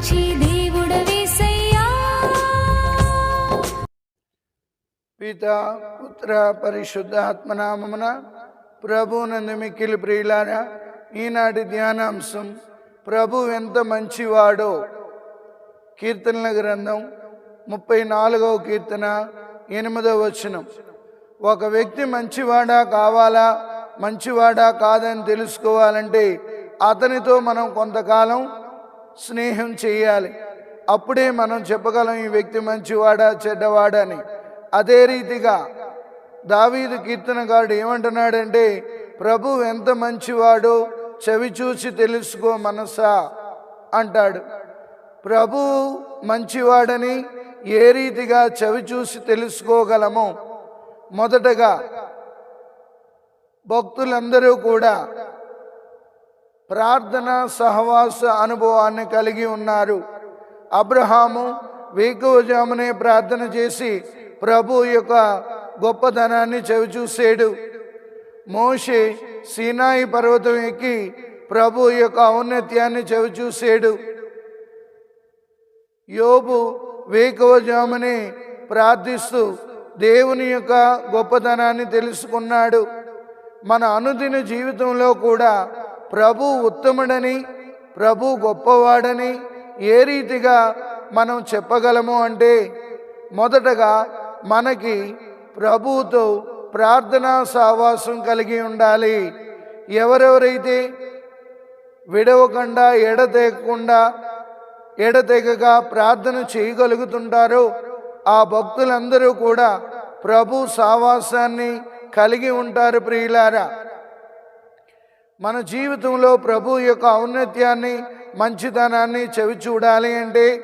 మంచి దేవుడవేసయ్యా పిత పుత్ర పరిశుద్ధ ఆత్మనామమున ప్రభునందు మిక్కిలి ప్రియులారా ఈనాటి ధ్యానాంశం ప్రభు ఎంత మంచివాడో. కీర్తనల గ్రంథం ముప్పై నాలుగవ కీర్తన ఎనిమిదవ వచనం. ఒక వ్యక్తి మంచివాడా కావాలా మంచివాడా కాదని తెలుసుకోవాలంటే అతనితో మనం కొంతకాలం స్నేహం చేయాలి. అప్పుడే మనం చెప్పగలం ఈ వ్యక్తి మంచివాడా చెడ్డవాడని. అదే రీతిగా దావీదు కీర్తనగాడు ఏమంటున్నాడంటే ప్రభు ఎంత మంచివాడో చెవి చూసి తెలుసుకో మనసా అంటాడు. ప్రభు మంచివాడని ఏ రీతిగా చెవి చూసి తెలుసుకోగలమో? మొదటగా భక్తులందరూ కూడా ప్రార్థన సహవాస అనుభవాన్ని కలిగి ఉన్నారు. అబ్రహాము వేకువజామునే ప్రార్థన చేసి ప్రభు యొక్క గొప్పతనాన్ని చవిచూసాడు. మోషే సీనాయి పర్వతం ఎక్కి ప్రభు యొక్క ఔన్నత్యాన్ని చవిచూసాడు. యోబు వేకువజామునే ప్రార్థిస్తూ దేవుని యొక్క గొప్పతనాన్ని తెలుసుకున్నాడు. మన అనుదిన జీవితంలో కూడా ప్రభు ఉత్తముడని ప్రభు గొప్పవాడని ఏ రీతిగా మనం చెప్పగలము అంటే మొదటగా మనకి ప్రభువుతో ప్రార్థనా సావాసం కలిగి ఉండాలి. ఎవరెవరైతే విడవకుండా ఎడతెగకుండా ఎడతెగగా ప్రార్థన చేయగలుగుతుంటారో ఆ భక్తులందరూ కూడా ప్రభు సావాసాన్ని కలిగి ఉంటారు ప్రియులారా. మన జీవితంలో ప్రభు యొక్క ఔన్నత్యాన్ని మంచితనాన్ని చవి చూడాలి అంటే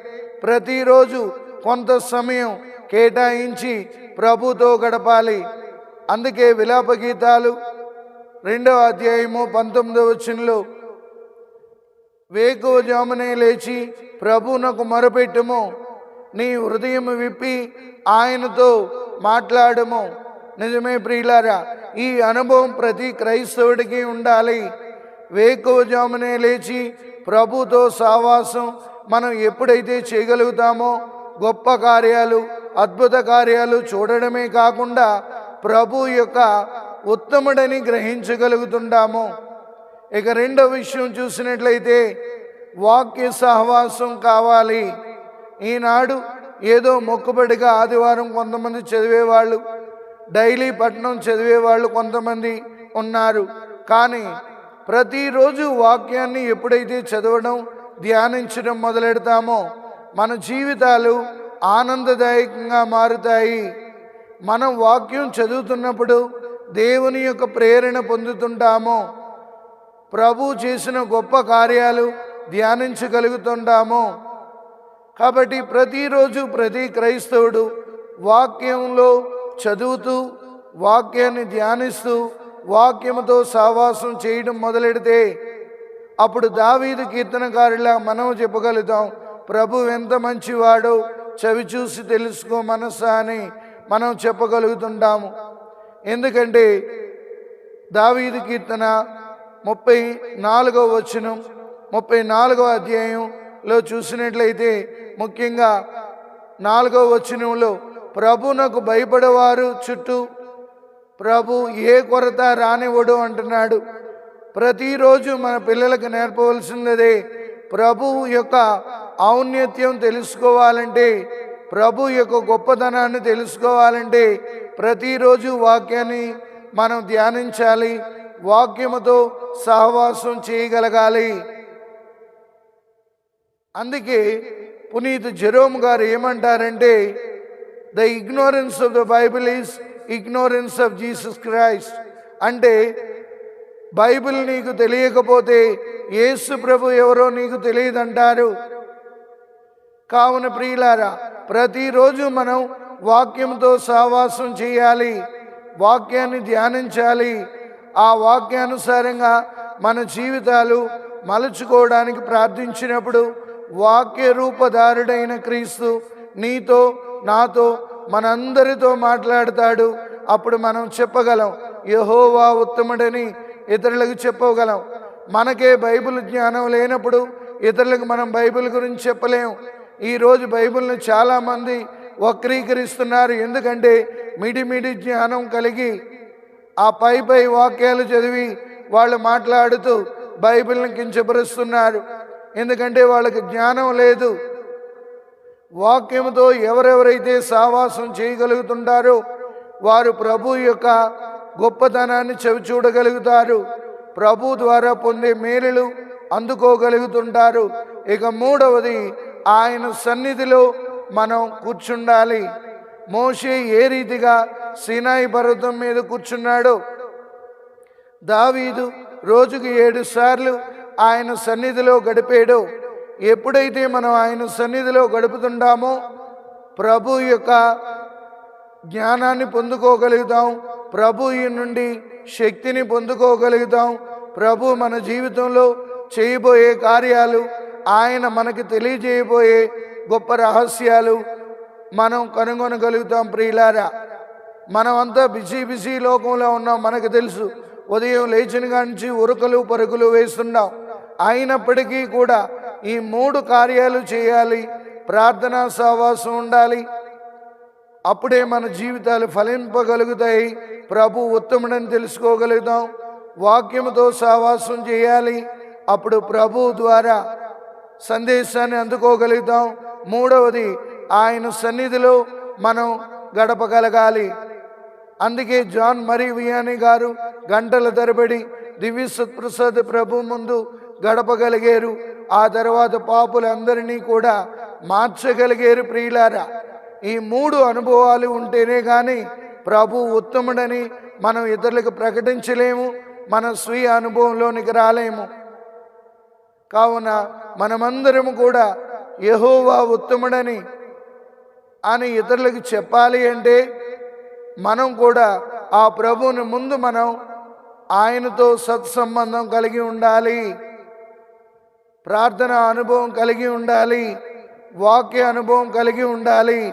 ప్రతిరోజు కొంత సమయం కేటాయించి ప్రభుతో గడపాలి. అందుకే విలాప గీతాలు రెండవ అధ్యాయము పంతొమ్మిదవ వచనంలో వేకువజామునే లేచి ప్రభునకు మొరపెట్టుము. నీ హృదయం విప్పి ఆయనతో మాట్లాడము. నిజమే ప్రియులారా ఈ అనుభవం ప్రతి క్రైస్తవుడికి ఉండాలి. వేకువజామునే లేచి ప్రభుతో సావాసం మనం ఎప్పుడైతే చేయగలుగుతామో గొప్ప కార్యాలు అద్భుత కార్యాలు చూడడమే కాకుండా ప్రభు యొక్క ఉత్తముడని గ్రహించగలుగుతుంటాము. ఇక రెండో విషయం చూసినట్లయితే వాక్య సహవాసం కావాలి. ఈనాడు ఏదో మొక్కుబడిగా ఆదివారం కొంతమంది చదివేవాళ్ళు డైలీ పట్నం చదివేవాళ్ళు కొంతమంది ఉన్నారు. కానీ ప్రతిరోజు వాక్యాన్ని ఎప్పుడైతే చదవడం ధ్యానించడం మొదలెడతామో మన జీవితాలు ఆనందదాయకంగా మారుతాయి. మనం వాక్యం చదువుతున్నప్పుడు దేవుని యొక్క ప్రేరణ పొందుతుంటాము ప్రభు చేసిన గొప్ప కార్యాలు ధ్యానించగలుగుతుంటాము. కాబట్టి ప్రతిరోజు ప్రతి క్రైస్తవుడు వాక్యంలో చదువుతూ వాక్యాన్ని ధ్యానిస్తూ వాక్యముతో సావాసం చేయడం మొదలెడితే అప్పుడు దావీదు కీర్తనకారులా మనం చెప్పగలుగుతాం ప్రభు ఎంత మంచివాడో చవి చూసి తెలుసుకో మనసా అని మనం చెప్పగలుగుతుంటాము. ఎందుకంటే దావీదు కీర్తన ముప్పై నాలుగవ వచనం ముప్పై నాలుగవ అధ్యాయంలో చూసినట్లయితే ముఖ్యంగా నాలుగవ వచనంలో ప్రభునకు భయపడేవారు చుట్టూ ప్రభు ఏ కొరత రానివ్వడు అంటున్నాడు. ప్రతిరోజు మన పిల్లలకు నేర్పవలసినదే ప్రభు యొక్క ఔన్నత్యం తెలుసుకోవాలంటే ప్రభు యొక్క గొప్పతనాన్ని తెలుసుకోవాలంటే ప్రతిరోజు వాక్యాన్ని మనం ధ్యానించాలి వాక్యముతో సహవాసం చేయగలగాలి. అందుకే పునీత్ జెరోమ్ గారు ఏమంటారంటే the ignorance of the Bible is ignorance of Jesus Christ అంటే బైబిల్ నీకు తెలియకపోతే యేసు ప్రభు ఎవరో నీకు తెలియదంటారు. కావున ప్రియులారా ప్రతిరోజు మనం వాక్యంతో సహవాసం చేయాలి. వాక్యాన్ని ధ్యానించాలి. ఆ వాక్యానుసారంగా మన జీవితాలు మలుచుకోవడానికి ప్రార్థించినప్పుడు వాక్య రూపధారుడైన క్రీస్తు నీతో నాతో మనందరితో మాట్లాడతాడు. అప్పుడు మనం చెప్పగలం యహోవా ఉత్తముడని ఇతరులకు చెప్పగలం. మనకే బైబిల్ జ్ఞానం లేనప్పుడు ఇతరులకు మనం బైబిల్ గురించి చెప్పలేం. ఈరోజు బైబిల్ని చాలామంది వక్రీకరిస్తున్నారు. ఎందుకంటే మిడిమిడి జ్ఞానం కలిగి ఆ పై పై వాక్యాలు చదివి వాళ్ళు మాట్లాడుతూ బైబిల్ని కించపరుస్తున్నారు. ఎందుకంటే వాళ్ళకి జ్ఞానం లేదు. వాక్యముతో ఎవరెవరైతే సావాసం చేయగలుగుతుంటారో వారు ప్రభు యొక్క గొప్పతనాన్ని చెవి చూడగలుగుతారు ప్రభు ద్వారా పొందే మేలులు అందుకోగలుగుతుంటారు. ఇక మూడవది ఆయన సన్నిధిలో మనం కూర్చుండాలి. మోషే ఏ రీతిగా సినాయి పర్వతం మీద కూర్చున్నాడో దావీదు రోజుకి ఏడు సార్లు ఆయన సన్నిధిలో గడిపాడు ఎప్పుడైతే మనం ఆయన సన్నిధిలో గడుపుతుంటామో ప్రభు యొక్క జ్ఞానాన్ని పొందుకోగలుగుతాం. ప్రభు ఈ నుండి శక్తిని పొందుకోగలుగుతాం. ప్రభు మన జీవితంలో చేయబోయే కార్యాలు ఆయన మనకి తెలియజేయబోయే గొప్ప రహస్యాలు మనం కనుగొనగలుగుతాం ప్రియులారా. మనమంతా బిజీ బిజీ లోకంలో ఉన్నాం మనకు తెలుసు. ఉదయం లేచిన కాంచి ఉరుకలు పరుగులు వేస్తున్నాం అయినప్పటికీ కూడా ఈ మూడు కార్యాలు చేయాలి. ప్రార్థనా సహవాసం ఉండాలి. అప్పుడే మన జీవితాలు ఫలింపగలుగుతాయి. ప్రభు ఉత్తముడని తెలుసుకోగలుగుతాం. వాక్యముతో సహవాసం చేయాలి. అప్పుడు ప్రభు ద్వారా సందేశాన్ని అందుకోగలుగుతాం. మూడవది ఆయన సన్నిధిలో మనం గడపగలగాలి. అందుకే జాన్ మరీ వియాని గారు గంటల తరబడి దివ్య సత్ప్రసాద్ ప్రభు ముందు గడపగలిగారు. ఆ తర్వాత పాపులందరినీ కూడా మార్చగలిగారు ప్రియులారా. ఈ మూడు అనుభవాలు ఉంటేనే కానీ ప్రభు ఉత్తముడని మనం ఇతరులకు ప్రకటించలేము మన స్వీయ అనుభవంలోనికి రాలేము. కావున మనమందరం కూడా యహోవా ఉత్తముడని అని ఇతరులకు చెప్పాలి అంటే మనం కూడా ఆ ప్రభువుని ముందు మనం ఆయనతో సత్సంబంధం కలిగి ఉండాలి. ప్రార్థన అనుభవం కలిగి ఉండాలి. వాక్య అనుభవం కలిగి ఉండాలి.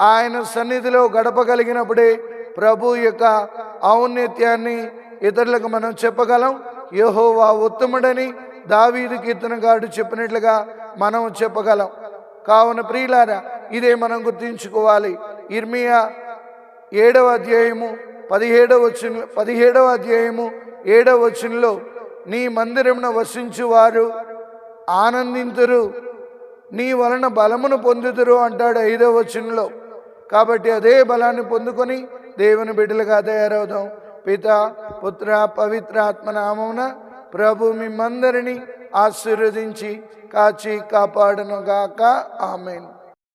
ఆయన సన్నిధిలో గడపగలిగినప్పుడే ప్రభు యొక్క ఔన్నత్యాన్ని ఇతరులకు మనం చెప్పగలం. యెహోవా ఉత్తముడని దావీదు కీర్తనగాడు చెప్పినట్లుగా మనం చెప్పగలం. కావున ప్రియులారా ఇదే మనం గుర్తుంచుకోవాలి. ఇర్మియా ఏడవ అధ్యాయము పదిహేడవ వచ్చిన పదిహేడవ అధ్యాయము ఏడవ వచనంలో నీ మందిరమున వసించువారు ఆనందింతురు. నీ వలన బలమును పొందుతురు అంటాడు ఐదవ వచనంలో. కాబట్టి అదే బలాన్ని పొందుకొని దేవుని బిడ్డలుగా తయారవుదాం. పిత పుత్ర పవిత్ర ఆత్మనామమున ప్రభు మిమ్మందరినీ ఆశీర్వదించి కాచి కాపాడను గాక ఆమెను.